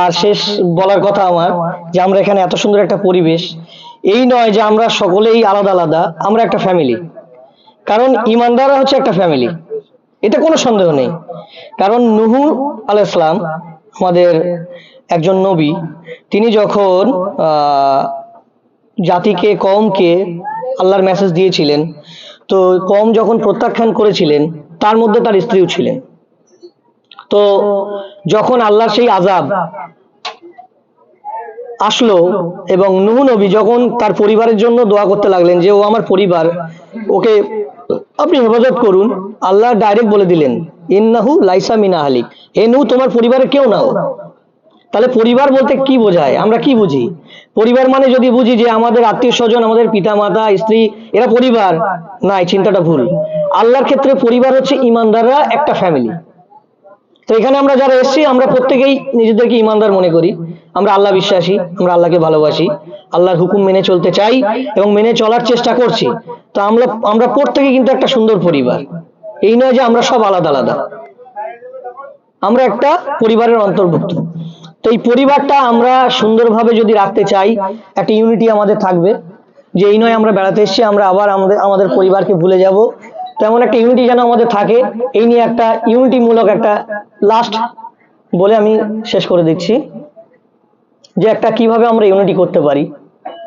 আর শেষ বলার কথা আমার, যে আমরা এখানে এত সুন্দর একটা পরিবেশ। এই নয় যে আমরা সকলেই আলাদা আলাদা, আমরা একটা ফ্যামিলি কারণ ইমানদাররা হচ্ছে একটা ফ্যামিলি এটা কোনো সন্দেহ নেই। কারণ নুহু আল ইসলাম আমাদের একজন নবী, তিনি যখন জাতিকে কমকে আল্লাহর মেসেজ দিয়েছিলেন, তো কম যখন প্রত্যাখ্যান করেছিলেন, তার মধ্যে তার স্ত্রীও ছিলেন। তো যখন আল্লাহর সেই আজাব আসলো এবং নুহু নবী যখন তার পরিবারের জন্য দোয়া করতে লাগলেন যে, ও আমার পরিবার, ওকে আপনি হেফাজত করুন। আল্লাহ ডাইরেক্ট বলে দিলেন, ইন্নাহু লাইসা মিনা হালিক হে নু তোমার পরিবারে কেউ নাও তাহলে পরিবার বলতে কি বোঝায়? আমরা কি বুঝি? পরিবার মানে যদি বুঝি যে, আমাদের আত্মীয় স্বজন আমাদের পিতা মাতা স্ত্রী, এরা পরিবার? না এই চিন্তাটা ভুল। আল্লাহর ক্ষেত্রে পরিবার হচ্ছে ইমানদাররা একটা ফ্যামিলি তো এখানে আমরা যারা এসেছি, আমরা প্রত্যেকেই নিজেদেরকে ইমানদার মনে করি। আমরা আল্লাহ বিশ্বাসী, আমরা আল্লাহকে ভালোবাসি। আল্লাহর হুকুম মেনে চলতে চাই এবং মেনে চলার চেষ্টা করছি। তো আমরা আমরা প্রত্যেকে কিন্তু একটা সুন্দর পরিবার। এই নয় যে আমরা সব আলাদা আলাদা। আমরা একটা পরিবারের অন্তর্ভুক্ত। তো এই পরিবারটা আমরা সুন্দরভাবে যদি রাখতে চাই, একটা ইউনিটি আমাদের থাকবে। যে এই নয় আমরা বেড়াতে এসেছি, আমরা আবার আমাদের আমাদের পরিবারকে ভুলে যাব। তেমন একটা ইউনিটি যেন আমাদের থাকে, এই নিয়ে একটা ইউনিটি মূলক একটা লাস্ট বলে আমি শেষ করে দিচ্ছি, যে একটা কীভাবে আমরা ইউনিটি করতে পারি,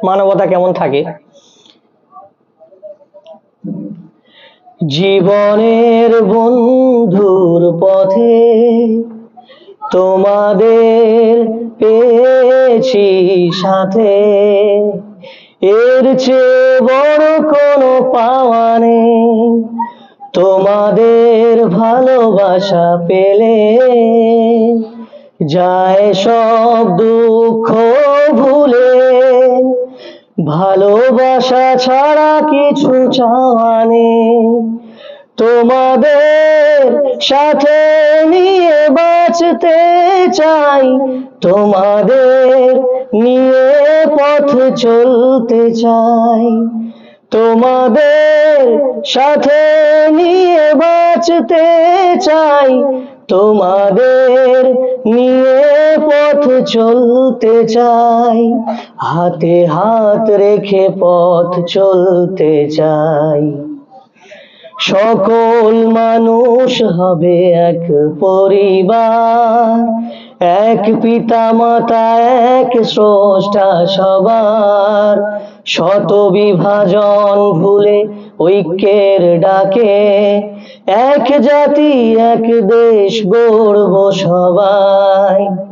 মানবতা কেমন থাকে। জীবনের বন্ধুর পথে তোমাদের পেয়েছি সাথে। এর চেয়ে বড় কোনো পাওয়া নেই। তোমাদের ভালোবাসা পেলে যায় সব দুঃখ ভুলে। ভালোবাসা ছাড়া কিছু চাওয়া নেই। তোমাদের সাথে নিয়ে বাঁচতে চাই, তোমাদের নিয়ে পথ চলতে চাই, তোমাদের সাথে নিয়ে বাঁচতে চাই, তোমাদের নিয়ে পথ চলতে চাই, হাতে হাত রেখে পথ চলতে চাই। সকল মানুষ হবে এক পরিবার। এক পিতা মাতা, এক স্রষ্টা সবার। শত বিভাজন ভুলে ঐক্যের ডাকে। এক জাতি, এক দেশ গড়ব সবাই।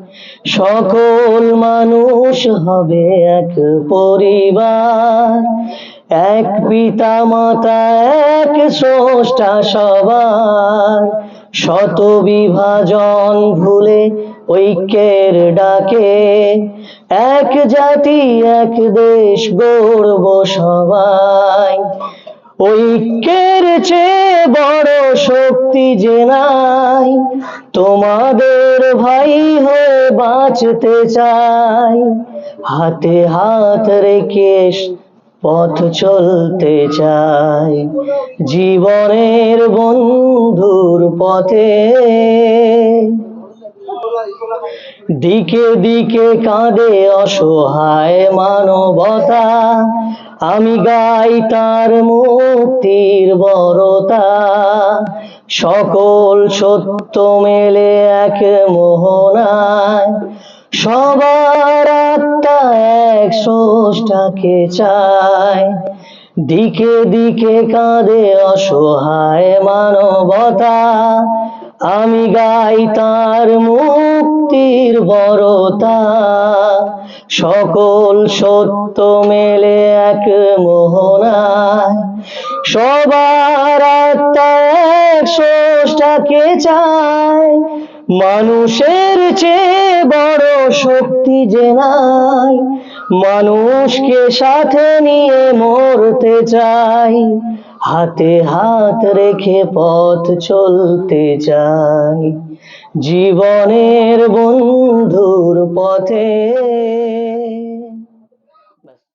সকল মানুষ হবে এক পরিবার। এক পিতা মাতা, এক স্রষ্টা সবার। শত বিভাজন ভুলে ঐক্যের ডাকে, এক জাতি, এক দেশ গড়ব সবাই। ঐক্যের চেয়ে বড় শক্তি যে নাই, তোমাদের ভাই হয়ে বাঁচতে চাই। হাতে হাত রেখে পথ চলতে চাই। জীবনের বন্ধুর পথে। দিকে দিকে কাঁদে অসহায় মানবতা। আমি গাই তার মুক্তির বরতা। সকল সত্য মেলে এক মোহনায়। সবার আত্মা এক স্রষ্টাকে চায়। দিকে দিকে কাঁদে অসহায় মানবতা। আমি গাই তার মুক্তির বরতা। সকল সত্য মেলে এক মোহনায়। সবার আত্মা এক স্রষ্টাকে চায় মানুষের চেয়ে বড় শক্তি যে নাই। মানুষকে সাথে নিয়ে মরতে চাই, হাতে হাত রেখে পথ চলতে চাই। জীবনের বন্ধুর পথে